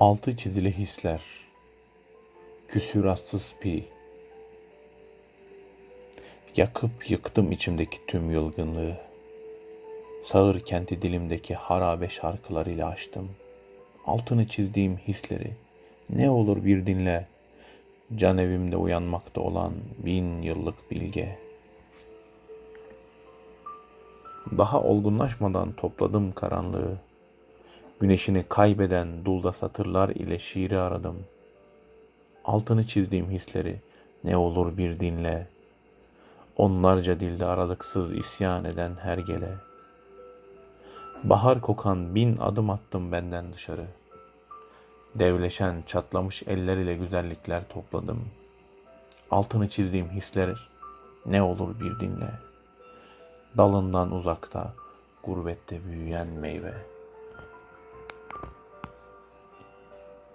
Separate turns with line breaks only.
Altı çizili hisler, küsüratsız pi. Yakıp yıktım içimdeki tüm yılgınlığı. Sağır kenti dilimdeki harabe şarkılarıyla açtım. Altını çizdiğim hisleri ne olur bir dinle. Can evimde uyanmakta olan bin yıllık bilge. Daha olgunlaşmadan topladım karanlığı. Güneşini kaybeden dulda satırlar ile şiiri aradım. Altını çizdiğim hisleri ne olur bir dinle. Onlarca dilde aralıksız isyan eden her gele. Bahar kokan bin adım attım benden dışarı. Devleşen çatlamış eller ile güzellikler topladım. Altını çizdiğim hisler ne olur bir dinle. Dalından uzakta, gurbette büyüyen meyve.''